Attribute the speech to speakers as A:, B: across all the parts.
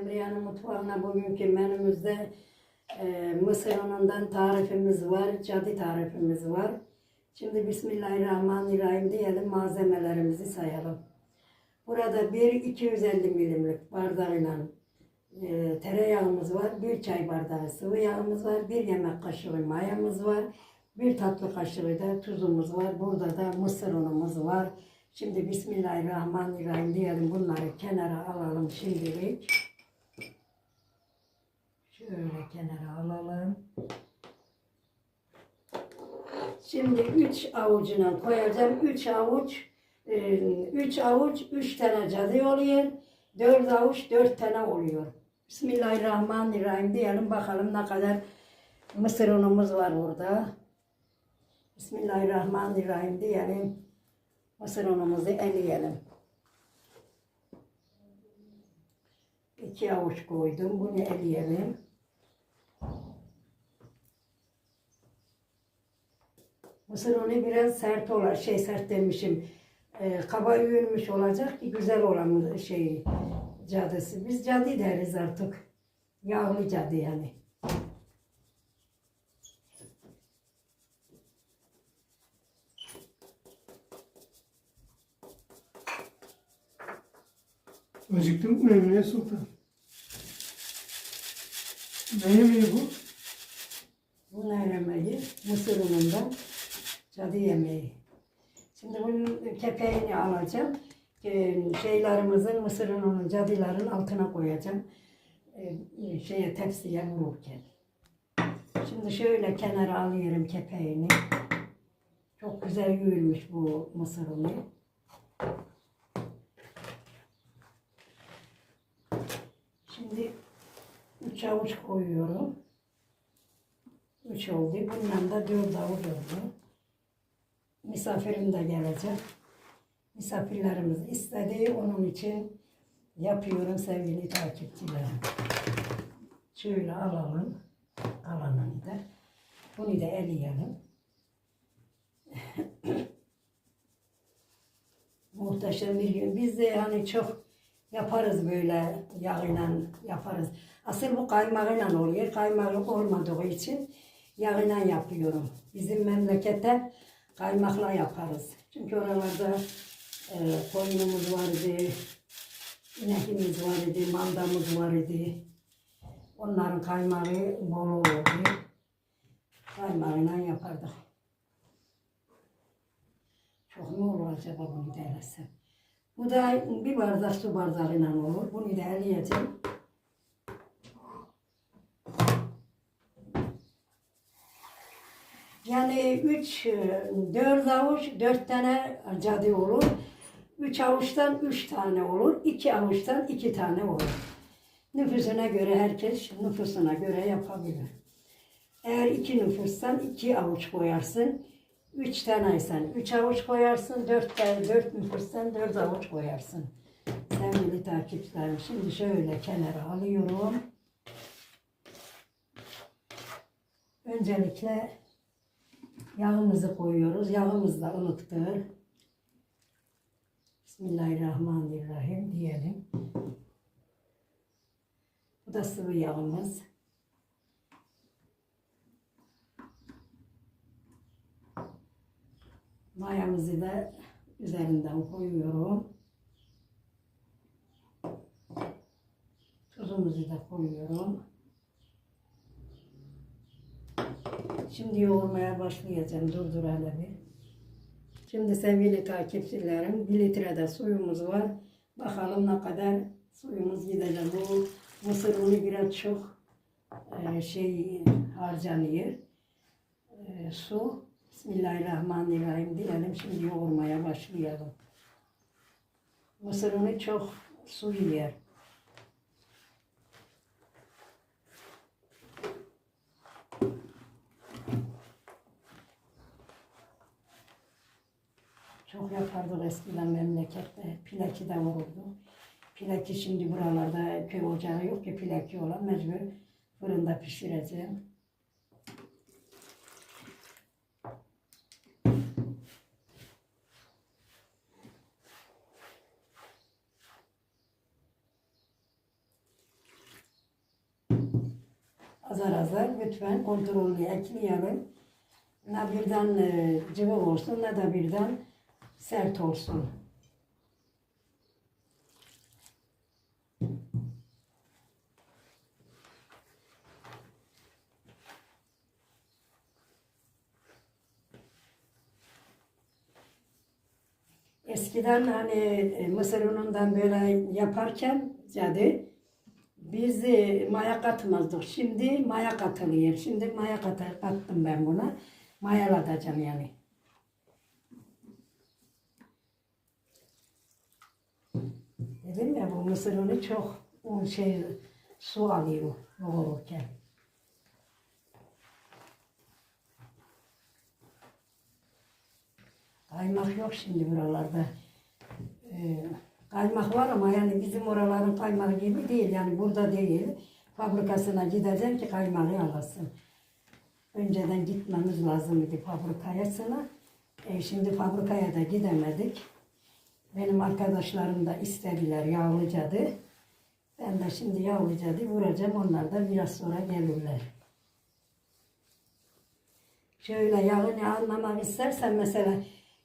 A: Emriyan'ın mutfağına bugünkü menümüzde e, mısır unundan tarifimiz var, cadı tarifimiz var. Şimdi Bismillahirrahmanirrahim diyelim malzemelerimizi sayalım. Burada bir 250 milimlik bardağıyla e, tereyağımız var, bir çay bardağı sıvı yağımız var, bir yemek kaşığı mayamız var, bir tatlı kaşığı da tuzumuz var. Burada da mısır unumuz var. Şimdi Bismillahirrahmanirrahim diyelim bunları kenara alalım şimdilik. Şöyle kenara alalım. Şimdi 3 avucuna koyacağım. 3 avuç 3 avuç 3 tane cadı oluyor. 4 avuç 4 tane oluyor. Bismillahirrahmanirrahim diyelim bakalım ne kadar mısır unumuz var burada. Bismillahirrahmanirrahim diyelim. Mısır unumuzu eleyelim. İki avuç koydum. Bunu eleyelim. Mısır unu biraz sert olar, şey sert demişim. E, kaba üyülmüş olacak ki güzel olan şey cadısı. Biz cadı deriz artık. Yağlı cadı yani.
B: Acıktım mı Emine Sultan? Ne yemeği bu?
A: Bu ne yemeği? Mısır unundan cadı yemeği. Şimdi bunun kepeğini alacağım. Ee, Şeylerimizin, mısır ununun cadıların altına koyacağım. Ee, Şeye tepsiye vururken. Şimdi şöyle kenara alıyorum kepeğini. Çok güzel yuyulmuş bu mısır unu. Şimdi üç avuç koyuyorum. Üç oldu. Bundan da dört avuç oldu. Misafirim de gelecek. Misafirlerimiz istedi. Onun için yapıyorum sevgili takipçilerim. Şöyle alalım. Kalanını da. Bunu da eleyelim. Muhteşem bir gün. Biz de yani çok yaparız böyle yağıyla yaparız. Asıl bu kaymağıyla oluyor. Kaymağı olmadığı için yağıyla yapıyorum. Bizim memlekette kaymakla yaparız. Çünkü oralarda e, koyunumuz vardı, inekimiz vardı, mandamız vardı. Onların kaymağı bol olurdu. Kaymağıyla yapardık. Çok mu olur acaba bunu denesem? Bu da bir bardak su bardağıyla olur. Bunu da eleyeceğim. Yani 3, 4 avuç 4 tane cadı olur. 3 avuçtan 3 tane olur. 2 avuçtan 2 tane olur. Nüfusuna göre herkes nüfusuna göre yapabilir. Eğer iki nüfustan 2 avuç koyarsın. 3 taneysen 3 avuç koyarsın. 4 tane 4 nüfustan 4 avuç koyarsın. Sevgili takipçilerim şimdi şöyle kenara alıyorum. Öncelikle Yağımızı koyuyoruz. Yağımız da ılıktır. Bismillahirrahmanirrahim diyelim. Bu da sıvı yağımız. Mayamızı da üzerinden koyuyorum. Tuzumuzu da koyuyorum. Şimdi yoğurmaya başlayacağım. Durdur hele bir. Şimdi sevgili takipçilerim bir litrede suyumuz var. Bakalım ne kadar suyumuz gidecek. Bu mısır unu biraz çok e, şey harcanıyor. E, su. Bismillahirrahmanirrahim diyelim. Şimdi yoğurmaya başlayalım. Mısır unu çok su yer. Çok yapardık eskiden memlekette. Pilaki de vururdu. Pilaki şimdi buralarda köy ocağı yok ki pilaki olan mecbur fırında pişireceğim. azar azar lütfen kontrollü ekleyelim. Ne birden e, olsun ne de birden sert olsun. Eskiden hani e, mısır unundan böyle yaparken cadı biz maya katmazdık. Şimdi maya katılıyor. Şimdi maya katı, kattım ben buna. Mayalatacağım yani. Dedim ya bu mısır unu çok un şey su alıyor yoğururken. Kaymak yok şimdi buralarda. Ee, kaymak var ama yani bizim oraların kaymağı gibi değil. Yani burada değil. Fabrikasına gideceksin ki kaymağı alasın. Önceden gitmemiz lazımdı fabrikayasına. E, şimdi fabrikaya da gidemedik. Benim arkadaşlarım da istediler yağlıcadı. Ben de şimdi yağlıcadı vuracağım. Onlar da biraz sonra gelirler. Şöyle yağını almamak istersen mesela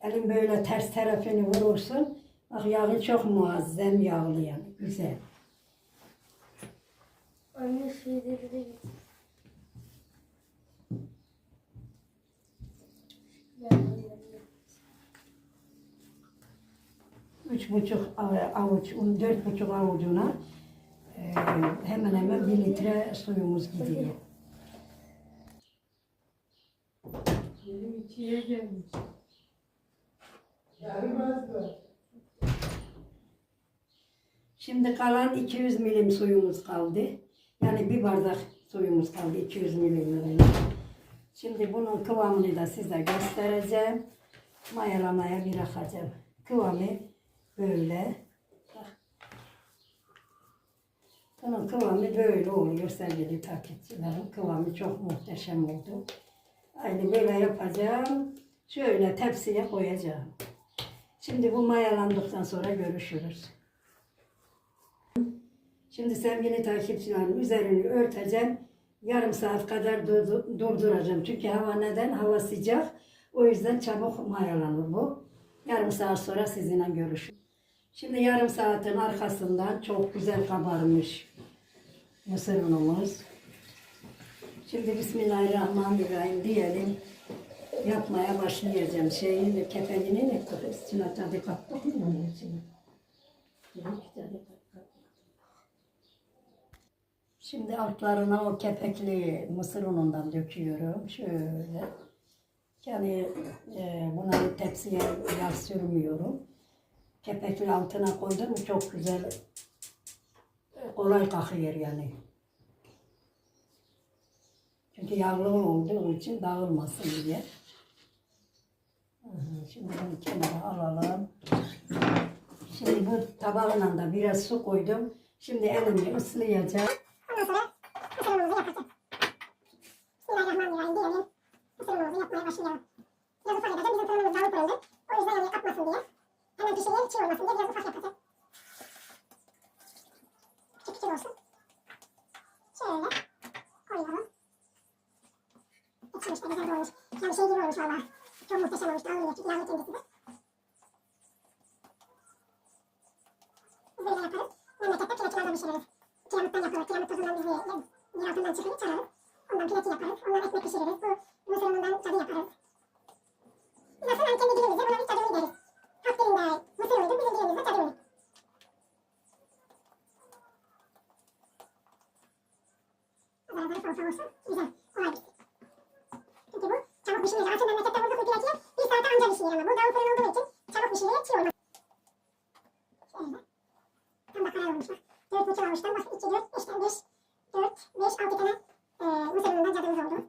A: elin böyle ters tarafını vurursun. Bak yağın çok muazzem yağlı yani güzel.
C: Anne şeyleri de
A: Üç buçuk av- avuç un, dört buçuk avucuna e, hemen hemen bir litre suyumuz gidiyor.
B: Benim ikiye gelmiş.
A: Şimdi kalan 200 milim suyumuz kaldı. Yani bir bardak suyumuz kaldı 200 milim. Şimdi bunun kıvamını da size göstereceğim. Mayalamaya bırakacağım. Kıvamı böyle. Bunun kıvamı böyle oluyor sevgili takipçilerim. Kıvamı çok muhteşem oldu. Aynı böyle yapacağım. Şöyle tepsiye koyacağım. Şimdi bu mayalandıktan sonra görüşürüz. Şimdi sevgili takipçilerim üzerini örteceğim. Yarım saat kadar durdu- durduracağım. Çünkü hava neden? Hava sıcak. O yüzden çabuk mayalanır bu. Yarım saat sonra sizinle görüşürüz. Şimdi yarım saatin arkasından çok güzel kabarmış mısır unumuz. Şimdi Bismillahirrahmanirrahim diyelim. Yapmaya başlayacağım. Şeyini, kepeğini ne? İçine tadı kattık mı onun kattık. Şimdi altlarına o kepekli mısır unundan döküyorum. Şöyle. Yani e, buna tepsiye yağ sürmüyorum. Kepekli altına koydum çok güzel kolay kalkıyor yani. Çünkü yağlı olduğu için dağılmasın diye. Şimdi bunu kenara alalım. Şimdi bu tabağına da biraz su koydum. Şimdi elimi ıslayacağım.
C: Ondan sonra mısırımızı yapacağız. Bismillahirrahmanirrahim diyelim. Mısırımızı yapmaya başlayalım. Biraz ufak yapacağım. Bizim fırınımız dağlı fırındı. O yüzden yani atmasın diye. Hemen pişireyim, çiğ olmasın diye biraz ufak yapacağım. Küçük küçük olsun. Şöyle koyalım. İçmiş de güzel olmuş. Yani şey gibi olmuş valla. Çok muhteşem olmuş. Dağılmıyor. Yağlı kendisi de. Böyle yaparız. Memlekette pilaçlarla pişiririz. Kiramuttan yapılır. Kiramut tozundan biz bir, yer altından çıkıyor, çalarız. Ondan pileti yaparız. Ondan ekmek pişiririz. Bu mısır unundan cadı yaparız. Aslında hani kendi dilimizde buna biz cadı unu deriz. Halk dilinde mısır unudur, bizim dilimizde cadı unu. Beraber salça olsun. Güzel. Kolay pişsin. Çünkü bu çabuk pişmiyor. Zaten memlekette burada piletiye bir pişiyor ama bu olduğu için çabuk pişiyor, çiğ olmaz. Şöyle. Tam da karar olmuş bak. 4 buçuk almışlar. Bak 2, 4, 5, 5, 4, 5, 6 tane e, mısır cadımız oldu.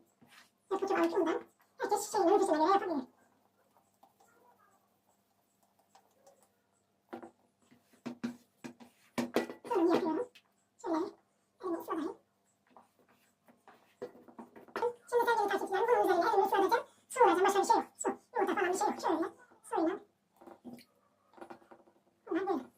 C: 4 buçuk avuç undan. Herkes şeyine nüfusuna göre yapabilir. Fırını yapıyorum. Şöyle elimi ıslatayım. Şimdi sevgili takipçilerim bunun üzerine elimi ıslatacağım. Su vuracağım. Başka bir şey yok. Su. Yumurta falan bir şey yok. Şöyle suyla. Bunlar böyle.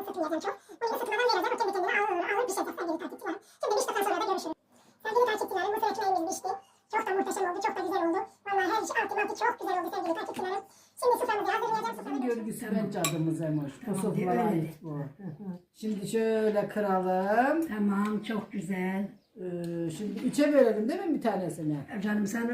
C: ısıtmayacağım çok. Bunu ısıtmadan vereceğim. O kendi kendine ağır ağır ağır pişecek sevgili takipçilerim. Şimdi piştikten sonra da görüşürüz. Sevgili takipçilerim mısır ekmeğimiz pişti. Çok da muhteşem oldu. Çok da güzel oldu. Vallahi her iş altı altı sevgili takipçilerim. Şimdi soframızı hazırlayacağım. Soframı.
D: Görgüsel cadımız Emoş. Bu
A: Tamam,
D: sofralara
A: öyle.
D: ait bu. Şimdi şöyle kıralım.
A: Tamam çok güzel.
D: Ee, şimdi üçe bölelim değil mi bir tanesini?
A: Canım sen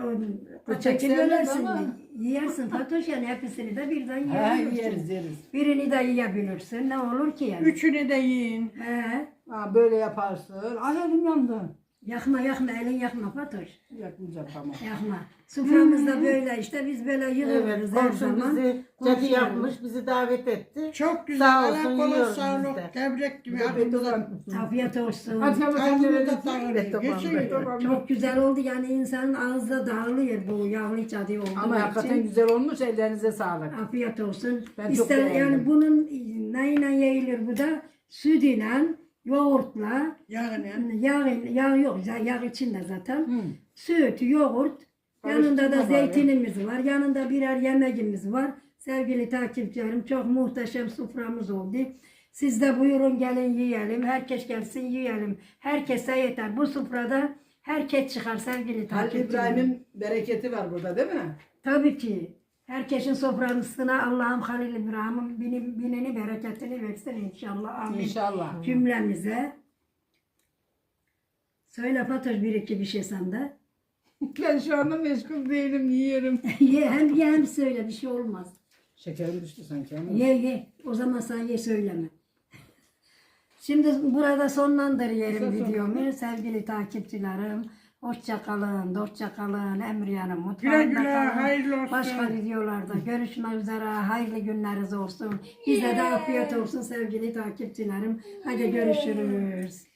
A: o
D: tek sevmez
A: bölersin.
D: ama.
A: Yersin Fatoş yani hepsini de birden
D: Ha,
A: yiyebilirsin.
D: yeriz yeriz.
A: Birini de yiyebilirsin. Ne olur ki yani?
B: Üçünü de yiyin.
A: He.
D: Ha, böyle yaparsın. Ay elim yandı.
A: Yakma yakma elin yakma Fatoş.
D: Yakmayacak ama.
A: Yakma. Soframızda böyle işte biz böyle
E: Evet,
A: yığılırız her
E: komşum
A: zaman.
E: bizi cadı yapmış, bizi davet etti.
B: Çok güzel.
E: Sağ olsun,
B: olsun,
E: yiyoruz
B: sağlık,
E: biz de.
B: gevrek gibi.
A: Afiyet olsun.
D: Hadi ama sen de
B: takılıyor.
E: Tamam.
D: Tamam.
A: Çok güzel oldu yani insanın ağızda dağılıyor bu yağlı cadı olduğu
D: Ama hakikaten
A: için.
D: güzel olmuş. Ellerinize sağlık.
A: Afiyet olsun.
D: Ben çok
A: İster,
D: beğendim.
A: yani bunun neyle yayılır bu da? Sütüyle, yoğurtla,
B: Yani.
A: yağ, yağ yok, yağ içinde zaten.
D: Hı.
A: Süt, yoğurt, yanında da
D: Karıştırma bari.
A: zeytinimiz var, yanında birer yemeğimiz var. Sevgili takipçilerim çok muhteşem soframız oldu. Siz de buyurun gelin yiyelim, herkes gelsin yiyelim. Herkese yeter. Bu sofrada herkes çıkar sevgili
D: Halil
A: takipçilerim.
D: İbrahim'in bereketi var burada değil mi?
A: Tabii ki. Herkesin sofrasına Allah'ım Halil İbrahim'in binin, bineni bereketini versin inşallah. Amin.
D: İnşallah.
A: Cümlemize. Söyle Fatoş bir iki bir şey sende.
D: Ben şu anda meşgul değilim. Yiyorum.
A: ye hem ye hem söyle bir şey olmaz.
D: Şekerim düştü sanki ama.
A: Ye ye. O zaman sen ye söyleme. Şimdi burada sonlandırıyorum videomu sevgili takipçilerim. Hoşça kalın, dostça kalın, Emriyan'ın mutfağında
B: güle,
A: kalın.
B: hayırlı olsun.
A: Başka videolarda görüşmek üzere. Hayırlı günleriniz olsun. Bize de afiyet olsun sevgili takipçilerim. Hadi görüşürüz.